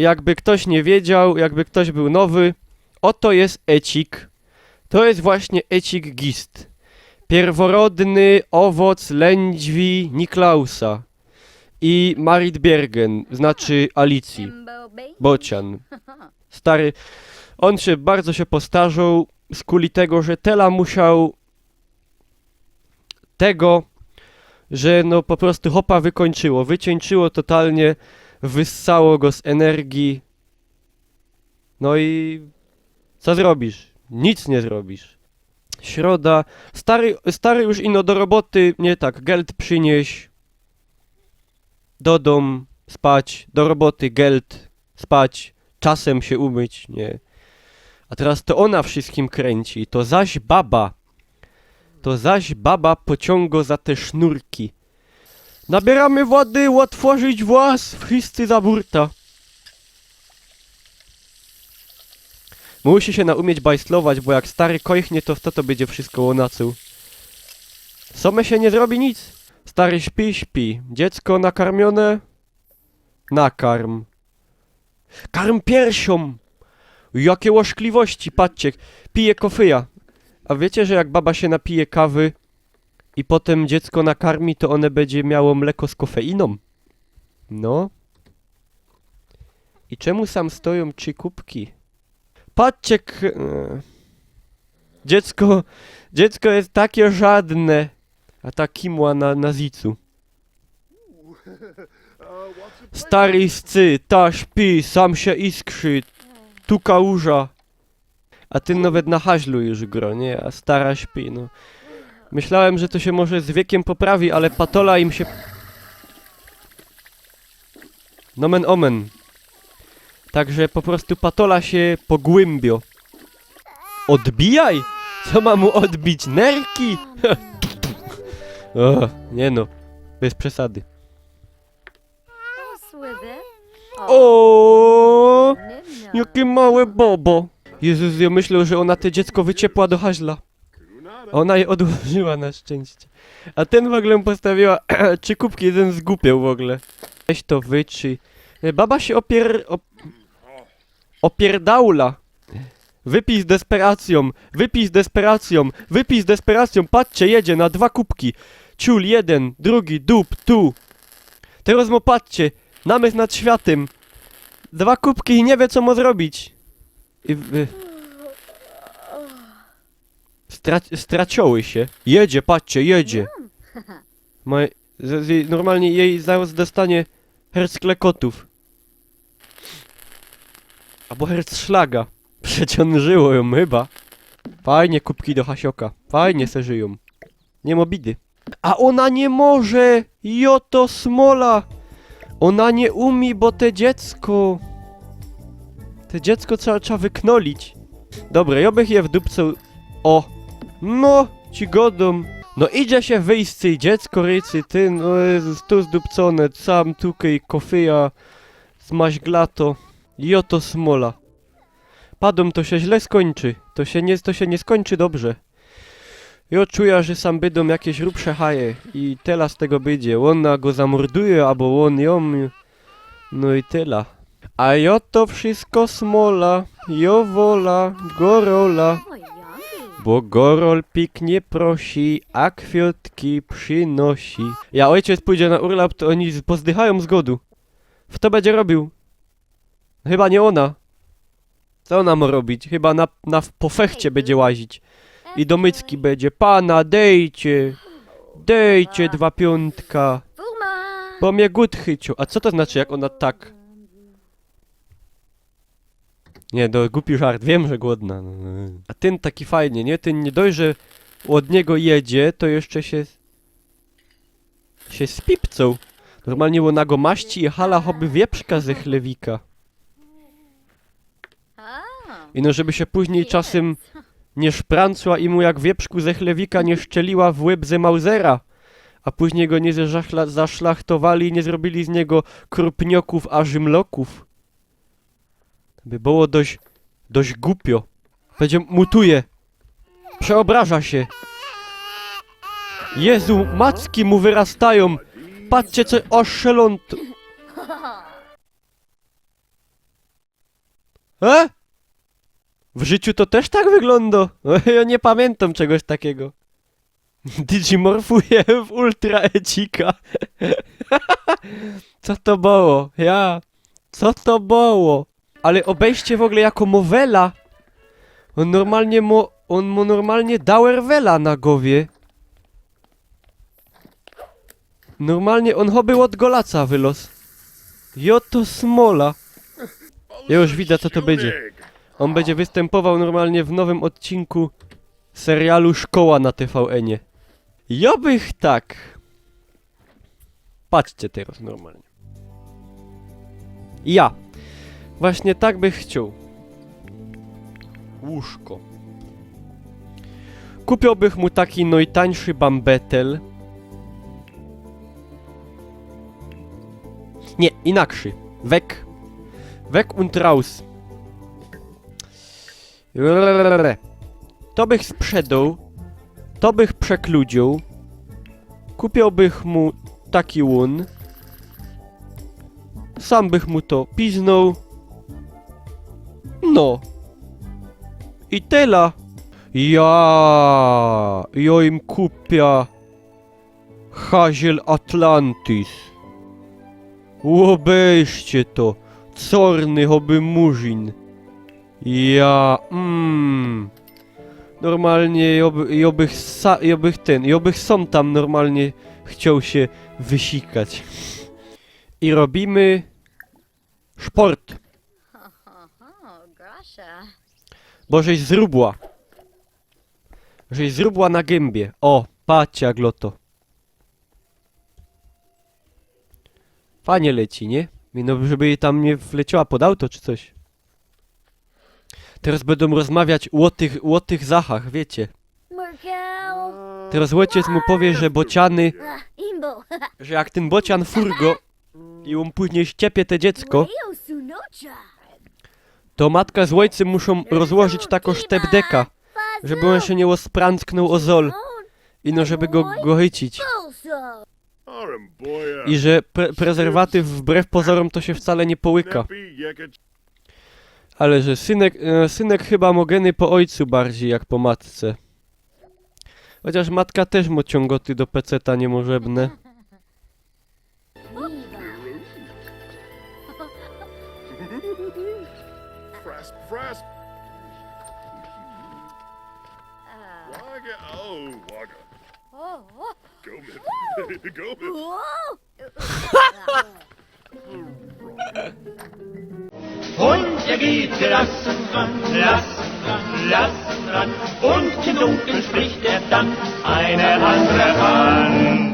jakby ktoś nie wiedział, jakby ktoś był nowy, oto jest ecik. To jest właśnie ecik gist. Pierworodny owoc lędźwi Niklausa i Marit Biergen, znaczy Alicji. Bocian. Stary, on się bardzo się postarzał z kuli tego, że Tela musiał tego, że no po prostu hopa wykończyło, wycieńczyło totalnie, wyssało go z energii. No i co zrobisz? Nic nie zrobisz. Środa. Stary, stary już ino do roboty, nie tak, geld przynieś. Do dom, spać, do roboty, geld, spać, czasem się umyć, nie. A teraz to ona wszystkim kręci, to zaś baba. To zaś baba pociągo za te sznurki. Nabieramy wody, otworzyć włas, wszyscy za burta. Musi się naumieć bajslować, bo jak stary kojchnie, to to to będzie wszystko łonacył. Some się nie zrobi nic. Stary śpi, śpi. Dziecko nakarmione? Nakarm. Karm piersią! Jakie łożkliwości, patrzcie. Pije kofyja. A wiecie, że jak baba się napije kawy i potem dziecko nakarmi, to one będzie miało mleko z kofeiną? No. I czemu sam stoją trzy kubki? Patrzcie, k... Dziecko, dziecko jest takie żadne. A ta kimła na, na zicu. Stary scy, ta śpi, sam się iskrzy, tu kałuża. A ty nawet na haźlu już gro, nie? A stara śpi, no. Myślałem, że to się może z wiekiem poprawi, ale patola im się... Nomen omen. Także po prostu patola się pogłębio. Odbijaj! Co ma mu odbić? Nerki! o, nie no, bez przesady. O, jakie małe bobo! Jezus, ja myślę, że ona te dziecko wyciepła do haźla. Ona je odłożyła na szczęście. A ten w ogóle postawiła trzy kubki, jeden zgłupiał w ogóle. Weź to wyczy. Baba się opier... Op... Opierdaula. Wypij z desperacją, wypij z desperacją, wypij z desperacją. Patrzcie, jedzie na dwa kubki. Ciul jeden, drugi, dup, tu. Teraz mo patrzcie, namysł nad światem. Dwa kubki i nie wie co ma zrobić. I... Wy... Stra stracioły się. Jedzie, patrzcie, jedzie. Ma, z, z, normalnie jej zaraz dostanie herc klekotów. Albo herc szlaga. Przeciążyło ją chyba. Fajnie kubki do Hasioka. Fajnie se żyją. Nie ma bidy. A ona nie może! Joto smola! Ona nie umie, bo te dziecko... Te dziecko trzeba, trzeba wyknolić. Dobra, ja bych je w dupcu... O! No, ci godą. No idzie się wyjść z tej dziecko rycy, ty, no tu zdupcone, sam tukej, kofyja, zmaźglato. I oto smola. Padom to się źle skończy. To się nie, to się nie skończy dobrze. Ja czuję, że sam będą jakieś rubsze haje i tela z tego będzie. Ona go zamorduje, albo on ją. No i tyle. A jo to wszystko smola, jo wola, gorola. Bo Gorol piknie prosi, a kwiatki przynosi. Ja ojciec pójdzie na urlop, to oni z- pozdychają z godu. W to będzie robił? Chyba nie ona. Co ona ma robić? Chyba na, na po fechcie będzie łazić. I do mycki będzie. Pana, dejcie! Dejcie dwa piątka. Bo mnie głód chycił. A co to znaczy, jak ona tak? Nie, to głupi żart, wiem, że głodna. no, no. A ten taki fajnie, nie? Ten nie dość, że od niego jedzie, to jeszcze się... się spipcą. Normalnie ona go maści i hala choby wieprzka ze chlewika. I no, żeby się później czasem nie szprancła i mu jak wieprzku ze chlewika nie szczeliła w łeb ze Mausera. A później go nie zeżachla- zaszlachtowali i nie zrobili z niego krupnioków a rzymloków. By było dość, dość głupio. Będzie mutuje. Przeobraża się. Jezu, macki mu wyrastają. Patrzcie co oszeląt. E? W życiu to też tak wygląda. Ja nie pamiętam czegoś takiego. Digimorfuję w Ultra Ecika. Co to było? Ja. Co to było? Ale obejście w ogóle jako mowela. On normalnie mo... On mu normalnie Dauerwela na głowie. Normalnie on choby od golaca wylos. Joto smola. Ja już widzę co to będzie. On będzie występował normalnie w nowym odcinku serialu Szkoła na TVN-ie. Ja bych tak. Patrzcie teraz normalnie. Ja. Właśnie tak bych chciał. Łóżko. Kupiłbych mu taki najtańszy bambetel. Nie, inaczej. Weg. Weg und raus. Lelelele. To bych sprzedał. To bych przekludził. Kupiłbych mu taki łun. Sam bych mu to piznął. No. I tyle. Ja, ja im kupię Haziel Atlantis. Obejrzcie to. Corny hoby murzin. Ja, mmm. Normalnie, joby, jobych, sa, jobych ten, jobych sam tam normalnie chciał się wysikać. I robimy sport. Grasha. Bo żeś zrubła. Żeś zrubła na gębie. O, patrzcie jak loto. Fajnie leci, nie? I No, żeby jej tam nie wleciała pod auto czy coś. Teraz będą rozmawiać o tych, o tych zachach, wiecie. Murkel. Teraz ojciec mu powie, że bociany, Imbo. że jak ten bocian furgo i on później ściepie te dziecko, Leo Sunocha. To matka z ojcem muszą rozłożyć taką sztepdeka, żeby on się nie osprancknął o zol i no żeby go, go chycić. Also. I że pre prezerwatyw wbrew pozorom to się wcale nie połyka. Ale że synek, e, synek chyba mogeny po ojcu bardziej jak po matce. Chociaż matka też ma ciągoty do peceta niemożebne. Und er geht gelassen ran, lassen ran, lassen ran. Und im Dunkeln spricht er dann eine andere an.